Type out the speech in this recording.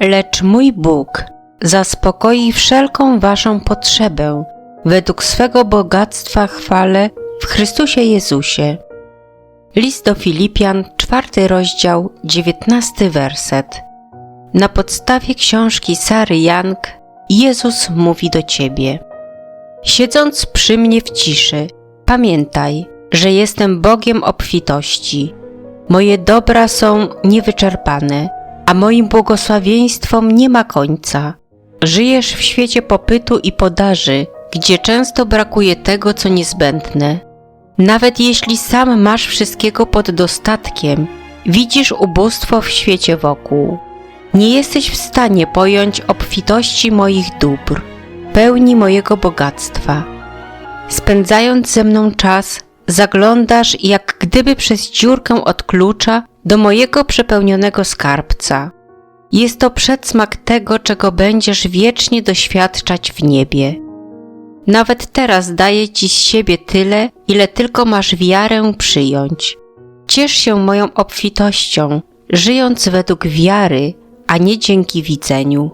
Lecz mój Bóg zaspokoi wszelką waszą potrzebę według swego bogactwa chwale w Chrystusie Jezusie. List do Filipian, czwarty rozdział, dziewiętnasty werset. Na podstawie książki Sary Young Jezus mówi do ciebie. Siedząc przy mnie w ciszy, pamiętaj, że jestem Bogiem obfitości. Moje dobra są niewyczerpane, a moim błogosławieństwom nie ma końca. Żyjesz w świecie popytu i podaży, gdzie często brakuje tego, co niezbędne. Nawet jeśli sam masz wszystkiego pod dostatkiem, widzisz ubóstwo w świecie wokół. Nie jesteś w stanie pojąć obfitości moich dóbr, pełni mojego bogactwa. Spędzając ze mną czas, zaglądasz jak gdyby przez dziurkę od klucza do mojego przepełnionego skarbca. Jest to przedsmak tego, czego będziesz wiecznie doświadczać w niebie. Nawet teraz daję Ci z siebie tyle, ile tylko masz wiarę przyjąć. Ciesz się moją obfitością, żyjąc według wiary, a nie dzięki widzeniu.